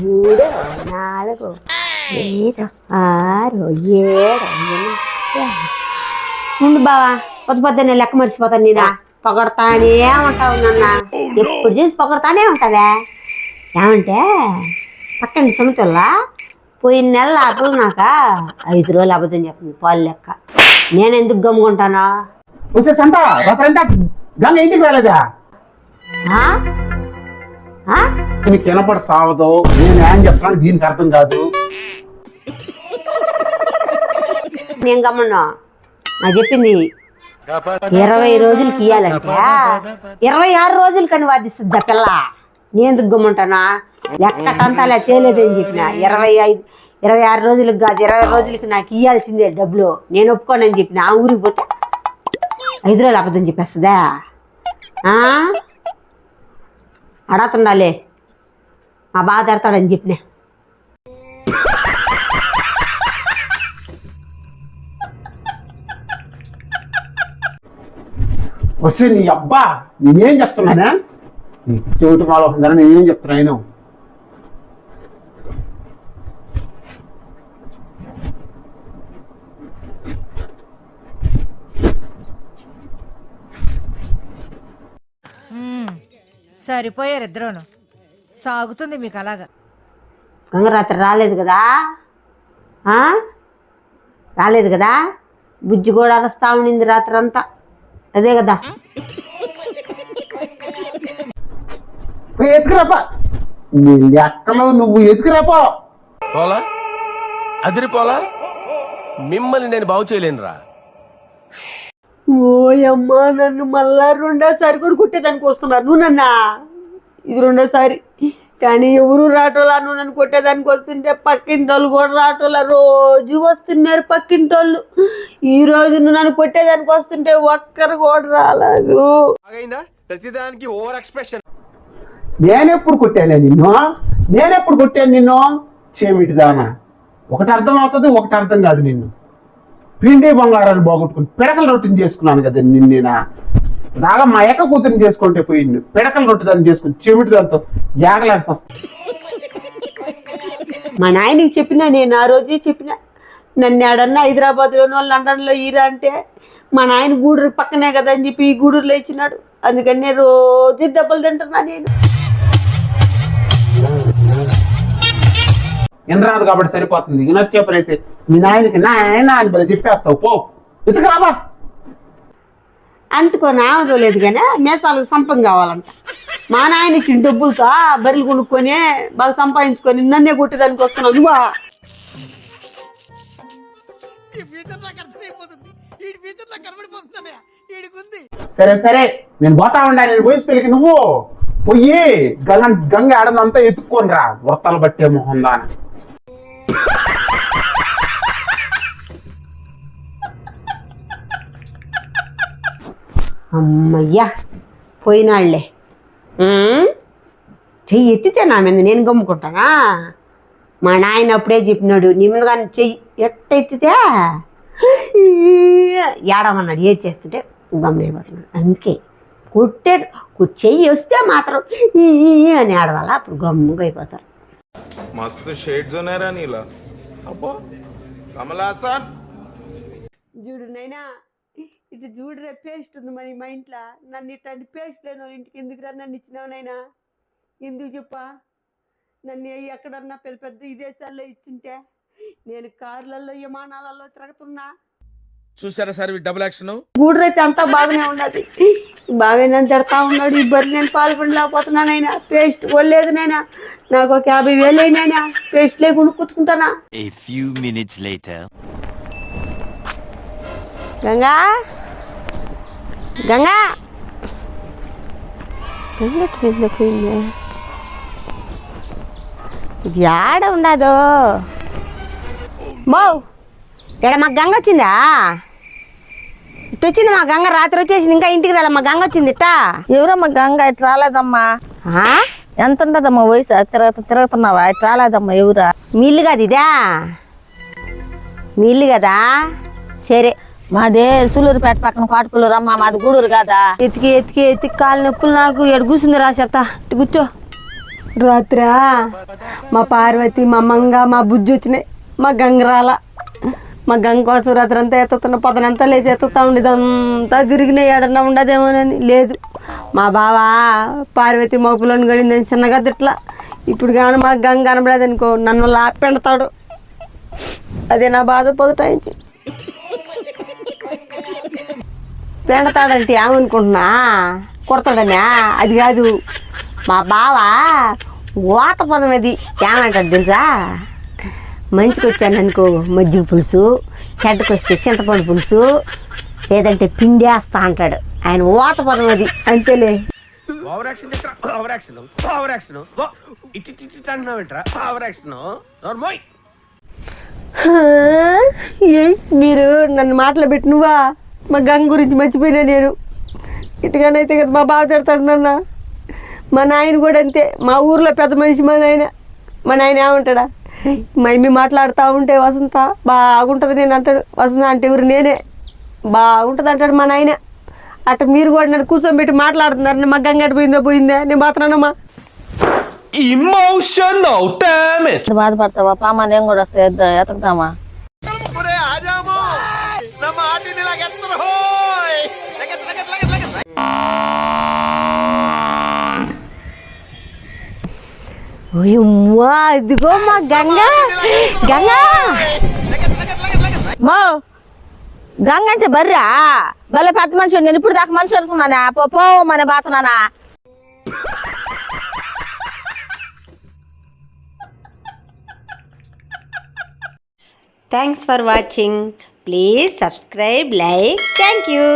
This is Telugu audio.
మూడు నాలుగు ఐదు ఆరు ఏడు ఉండు బావా పొద్దు పొద్దున్నే లెక్క మర్చిపోతాను నేను. పొగడతానే ఉంటావు నన్న. ఎప్పుడు చూసి పొగడతానే ఉంటావే? ఏమంటే పక్కన సుమతుల్లా పోయిన నెల అబ్బులునాక ఐదు రోజులు అబద్ధం చెప్పింది పాలు లెక్క. నేను ఎందుకు గమ్ముకుంటానా సంత గంగ ఇంటికి రాలేదా? మీకు వినపడి సావదు. నేను ఏం చెప్తాను దీనికి అర్థం కాదు. నేను గమ్మన్నా. నాకు చెప్పింది ఇరవై రోజులకి ఇయ్యాలంటే ఇరవై ఆరు రోజులు కని వాదిస్తుంది పిల్ల. నేను ఎందుకు గమ్మంటానా? అలా తేలేదని చెప్పిన. ఇరవై ఐదు ఇరవై ఆరు రోజులకు కాదు ఇరవై రోజులకి నాకు ఇయ్యాల్సిందే డబ్బులు. నేను ఒప్పుకోనని చెప్పిన. ఆ ఊరికి పోతే ఐదు రోజులు అబద్ధం చెప్పేస్తుందా? ఆ? మా బాధ తిడతాడని చెప్పిన. వస్తే నీ అబ్బా నేనేం చెప్తున్నానే? నీ చెవిటి మాలో ఉందని నేనేం చెప్తున్నాను సరిపోయారు ఇద్దరును. సాగుతుంది మీకు అలాగా. గంగరాత్రి రాలేదు కదా? ఆ? రాలేదు కదా? బుజ్జి కూడా అరస్తా ఉండింది రాత్రి అంతా అదే కదా? పోయి ఎత్తుకురాపా. నీ లెక్కలో నువ్వు ఎత్తుకురాపో. పోలా? అదిరిపోలా? మిమ్మల్ని నేను బాగు చేయలేనురా. ఓయమ్మా నన్ను మళ్ళా రెండోసారి కూడా కొట్టేదానికి వస్తున్నారు. నువ్వు నన్నా? ఇది రెండోసారి. కానీ ఎవరు రాటోలా నువ్వు నన్ను కొట్టేదానికి వస్తుంటే పక్కింటోళ్ళు కూడా రాటోలా రోజు వస్తున్నారు పక్కింటోళ్ళు. ఈ రోజు నువ్వు నన్ను కొట్టేదానికి వస్తుంటే ఒక్కరు కూడా రాలేదు. ప్రతిదానికి ఓవర్ ఎక్స్ప్రెషన్ నేనెప్పుడు కొట్టానే నిన్ను? నేనెప్పుడు కొట్టాను నిన్ను? చేమిటిదానా? ఒకటి అర్థం అవుతుంది ఒకటి అర్థం కాదు నిన్ను. పిండి బంగారాలు పోగొట్టుకుని పిడకల రొట్టిని చేసుకున్నాను కదా నిన్న దాగా మా ఎక్క కూతురిని చేసుకుంటే పోయిండు. పిడకల రొట్టి దాన్ని చేసుకుని చెమిటి దాంతో జాగలాల్సి వస్తుంది మా నాయనకి చెప్పిన నేను ఆ రోజే చెప్పిన నన్ను ఆడన్నా హైదరాబాద్లోనో లండన్లో ఈరా అంటే మా నాయన గూడూరు పక్కనే కదా అని చెప్పి ఈ గూడూరులో ఇచ్చినాడు. అందుకని నేను రోజు దెబ్బలు తింటున్నా నేను. వినరాదు కాబట్టి సరిపోతుంది. వినొచ్చే పని అయితే మీ నాయనకి నాయన అని చెప్పేస్తావు. పో. ఇటుకు రాబా. అంటుకొని ఆమెదో లేదు కానీ మేసాలకు సంపం కావాలంట. మా నాయన ఇచ్చిన డబ్బులతో బర్రెలు కొనుక్కొని బాగా సంపాదించుకొని నన్నే కొట్టేదానికి వస్తున్నావు. నువ్వా? సరే సరే. నేను పోతా ఉండా నేను పోయి పెళ్ళికి నువ్వు పోయి గంగ గంగ ఆడదంతా ఎత్తుక్కొని రా వృత్తాలు బట్టే మొహం దాన అమ్మయ్యా పోయినాళ్ళే. చెయ్యి ఎత్తితే నా మీద నేను గమ్ముకుంటానా? మా నాయన అప్పుడే చెప్పినాడు నిమ్మను కానీ చెయ్యి ఎట్ట ఎత్తితే? ఏడమన్నాడు ఏడ్ చేస్తుంటే గమ్మునైపోతున్నాడు అందుకే కొట్టే చెయ్యి వస్తే మాత్రం అని ఆడవాళ్ళ అప్పుడు గమ్ముగా అయిపోతారు. మస్తు షేడ్స్ ఉన్నారా నీలా. అబ్బో కమలాసన్ చూడు నైనా ఇటు చూడు రే పేస్ట్ ఉంది మరి మా ఇంట్లో. నన్ను ఇట్లాంటి పేస్ట్ లేని వాళ్ళ ఇంటికి ఎందుకు రా నన్ను ఇచ్చినావు నైనా ఎందుకు చెప్పా? నన్ను ఎక్కడన్నా పెద్ద పెద్ద విదేశాల్లో ఇచ్చింటే నేను కార్లలో విమానాలలో తిరుగుతున్నా. చూసారా సార్ డబుల్ యాక్షన్ గూడు అయితే అంతా బాగానే ఉన్నది. నన్ను తిడతా ఉన్నాడు. ఈ బరి నేను పాల్పడలేకపోతున్నానైనా పేస్ట్ కొనలేదు నైనా నాకు ఒక యాభై వేలు అయినా పేస్ట్ లేకుండా later. గంగా? గంగా! గంగ పోయింది పోయింది ఇది ఆడ ఉండదు. బో ఇక్కడ మా గంగ వచ్చిందా? ఇటు వచ్చింది మా గంగ రాత్రి వచ్చేసింది ఇంకా ఇంటికి రాలే మా గంగ వచ్చింది ఇట్టా? ఎవరమ్మా గంగ ఇటు రాలేదమ్మా? ఆ? ఎంత ఉండదమ్మా వయసు? తిరగ తిరుగుతున్నావా? ఇటు రాలేదమ్మా ఎవరా? మీ ఇల్లు కదా ఇదా? మీ ఇల్లు కదా? సరే. మాదే సూలూరుపేట పక్కన కోటపల్లూరు అమ్మ మాది గూడూరు కాదా? ఎతికి ఎతికి ఎతికి కాలు నొప్పులు నాకు ఎడ కూర్చుంది రా చెప్తా. ఇటు కూర్చో. రాత్రా మా పార్వతి మా మంగ మా బుజ్జి వచ్చినాయి. మా గంగరాల మా గంగ కోసం రాత్రి అంతా ఎత్తుతున్న పొదనంతా లేచి ఎత్తుతా ఉండేది అంతా తిరిగినాయి. ఏడన్నా ఉండదేమోనని లేదు. మా బావ పార్వతి మోపులను గడిందని చిన్నగా తిట్లా. ఇప్పుడు కానీ మా గంగ కనబడేదనుకో నన్ను లాపెడతాడు. అదే నా బాధ పొదటాయించి. పెడతాడంటే ఏమనుకుంటున్నా? కొడతాడనా? అది కాదు. మా బావ వాత పదం అది. ఏమంటాడు తెలుసా? మంచికి వచ్చాను అనుకో మజ్జిగ పులుసు చెడ్డకి వస్తే చింతపండు పులుసు లేదంటే పిండేస్తా అంటాడు. ఆయన వాత పదం అది. అంతేలే. మీరు నన్ను మాటలు పెట్టి నువ్వా? మా గంగ గురించి మర్చిపోయినా నేను. ఇటుగానైతే కదా మా బావ తిడతాడు నన్న. మా నాయన కూడా అంతే. మా ఊర్లో పెద్ద మనిషి మా నాయన. మా నాయన ఏమంటాడా? మా అమ్మి మాట్లాడుతూ ఉంటే వసంత బాగుంటుంది నేను అంటాడు. వసంత అంటే ఎవరు నేనే. బాగుంటుంది అంటాడు మా నాయన. అటు మీరు కూడా నన్ను కూర్చోబెట్టి మాట్లాడుతున్నారు. మా గంగ పోయిందో పోయిందా. నేను పోతున్నానమ్మా Emotional damage. బాధపడతావా? పామా నేను కూడా వస్తే ఎద్ద- ఎతుకుతామా ఓయమ్మా ఇదిగో మా గంగ గంగ మో గంగ అంటే బర్రా భలే పెద్ద మనిషి నేను ఇప్పుడు దాకా మనిషి అనుకున్నానా పో పో మన బాతున్నానా thanks for watching please subscribe like thank you